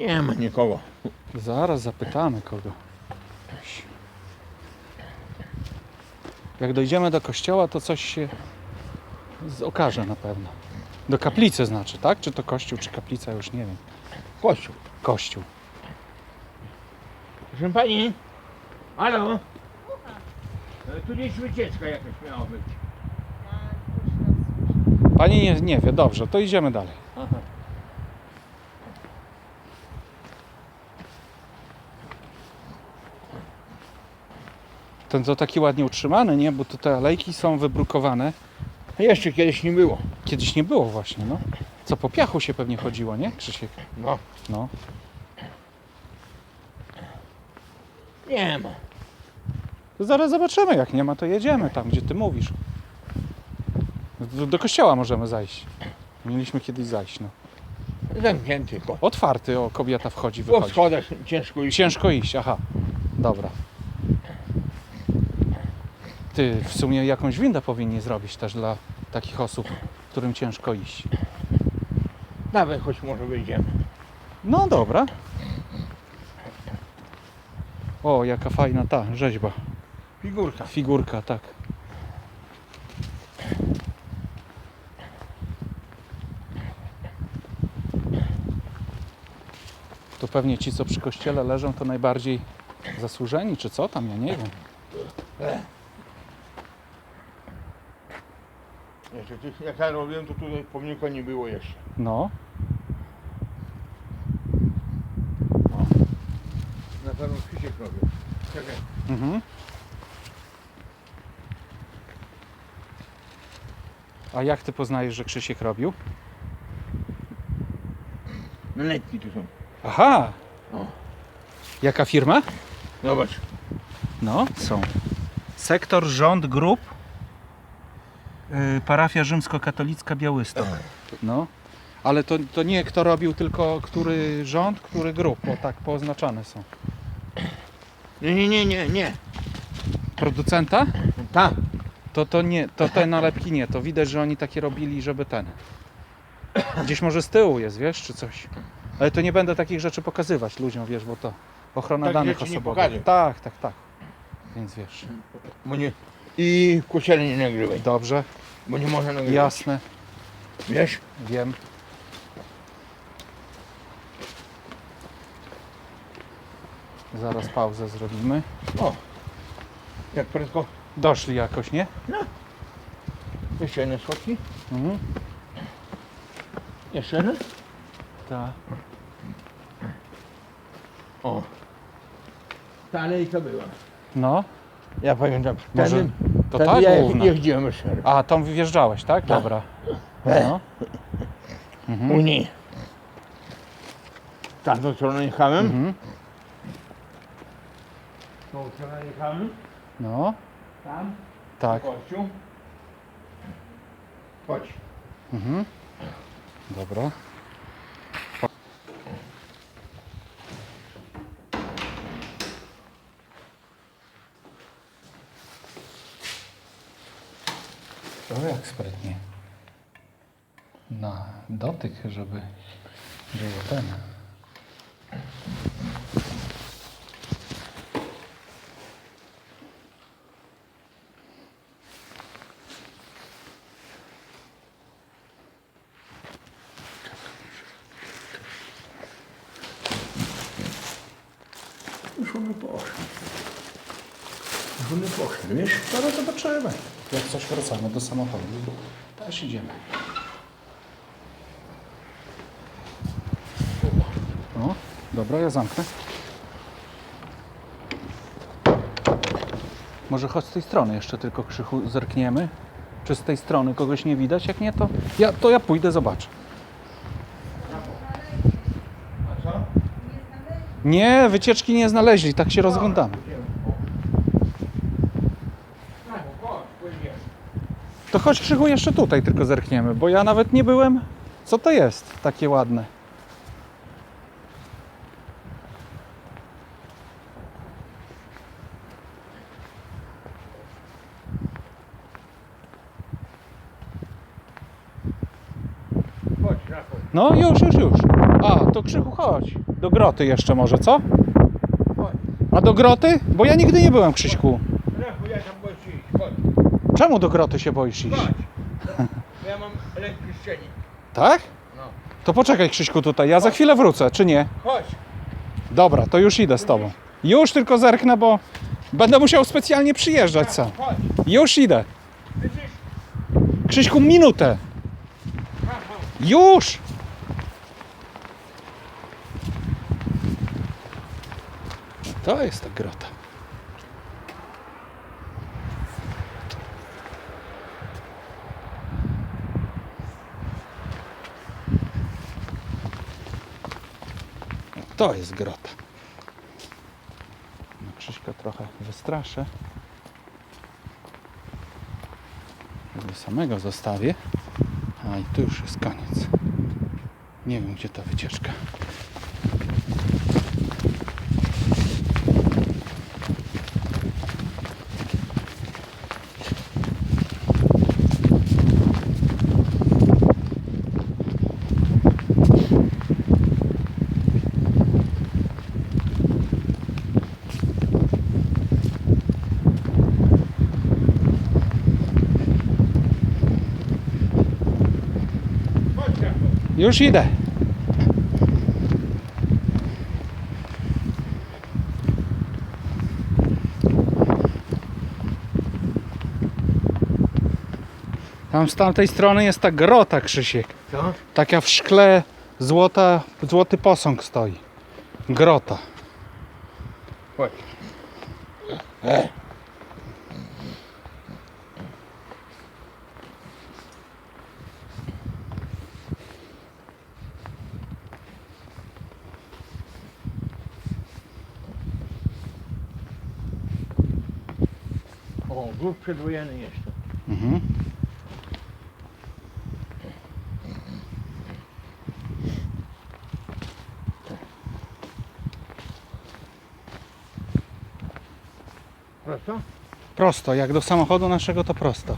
Nie ma nikogo. Zaraz zapytamy kogo. Jak dojdziemy do kościoła, to coś się okaże na pewno. Do kaplicy znaczy, tak? Czy to kościół, czy kaplica, już nie wiem. Kościół. Kościół. Proszę pani. Halo? E, Tu gdzieś wycieczka jakaś miała być. Pani nie, nie wie, dobrze, to idziemy dalej. Ten to taki ładnie utrzymany, nie? Bo tu te alejki są wybrukowane. Jeszcze kiedyś nie było. Kiedyś nie było właśnie, no. Co, po piachu się pewnie chodziło, nie, Krzysiek? No. No. Nie ma. To zaraz zobaczymy, jak nie ma, to jedziemy tam, gdzie ty mówisz. Do, do kościoła możemy zajść. Mieliśmy kiedyś zajść, no. Zamknięty. Otwarty, o, kobieta wchodzi, Po wychodzi. schodach ciężko iść. Ciężko iść, aha. Dobra. Ty, w sumie jakąś windę powinni zrobić też dla takich osób, którym ciężko iść. Nawet choć może wyjdziemy. No dobra. O, jaka fajna ta rzeźba. Figurka. Figurka, tak. To pewnie ci, co przy kościele leżą, to najbardziej zasłużeni, czy co tam, ja nie wiem. Jeszcze tych, jak ja robiłem, to tutaj pomnika nie było jeszcze. No, Na pewno Krzysiek robił. Czekaj. mhm. A jak ty poznajesz, że Krzysiek robił? Naletki tu są. Aha! O. Jaka firma? Zobacz. No, są. Sektor Rząd Grup. Yy, parafia rzymskokatolicka Białystok. No. Ale to, to nie kto robił, tylko który rząd, który grup, bo tak pooznaczane są. Nie, nie, nie, nie, nie. Producenta? Tam. To, to nie, to te nalepki nie, to widać, że oni takie robili, żeby ten. Gdzieś może z tyłu jest, wiesz, czy coś. Ale to nie będę takich rzeczy pokazywać ludziom, wiesz, bo to ochrona Takich danych rzeczy nie osobowych. pokażę. Tak, tak, tak. Więc wiesz. Bo nie. I kościele nie nagrywaj. Dobrze, Bo nie można nagrywać. jasne, Wiesz? wiem. Zaraz pauzę zrobimy. O. Jak prędko. Doszli jakoś, nie? Jeszcze jedne słodki. Mhm. Jeszcze jeden. Tak. O. Ta alejka była. No, Ja pamiętam. Może Tędy- to tędy ta ja główna. jeździłem jeszcze. A, tam wjeżdżałeś, tak? Dobra. No. Mhm. U niej. Tam do strony jechałem. Mhm. Tą stronę jechałem. No, Tam. tak. Kościół. Chodź. Mhm. Dobra. Sprytnie. Na dotyk, żeby było ten. Już one poszły. Już one poszły, wiesz? Zaraz zobaczymy. Jak coś wracamy do samochodu. Też idziemy. O, dobra, ja zamknę. Może chodź z tej strony jeszcze tylko krzychu zerkniemy. Czy z tej strony kogoś nie widać? Jak nie, to ja, to ja pójdę, zobaczę. Nie, wycieczki nie znaleźli, tak się rozglądamy. Tak, chodź, pójdziemy. To chodź krzychu jeszcze tutaj tylko zerkniemy, bo ja nawet nie byłem. Co to jest takie ładne? Chodź. Rafał. No już, już, już. A, to Krzychu chodź. Do groty jeszcze może, co? Chodź. A do groty? Bo ja nigdy nie byłem, Krzyśku. Rafał, ja tam boję się iść. Chodź. Czemu do groty się boisz iść? Chodź. Ja mam lęk pieszczeni. Tak? No. To poczekaj Krzyśku tutaj, ja za chwilę wrócę, czy nie? Chodź. Dobra, to już idę z tobą. Już tylko zerknę, bo będę musiał specjalnie przyjeżdżać sam. Chodź. Już idę. Widzisz? Krzyśku, minutę. Już! To jest ta grota. To jest grota. No, Krzyśka trochę wystraszę. Sobie samego zostawię. A i tu już jest koniec. Nie wiem, gdzie ta wycieczka. Chodź, Rafał. Już idę. Tam z tamtej strony jest ta grota, Krzysiek. Co? Taka w szkle złota, złoty posąg stoi. Grota. Chodź. O, grób przedwojenny to. Mhm. Prosto? Prosto, jak do samochodu naszego to prosto.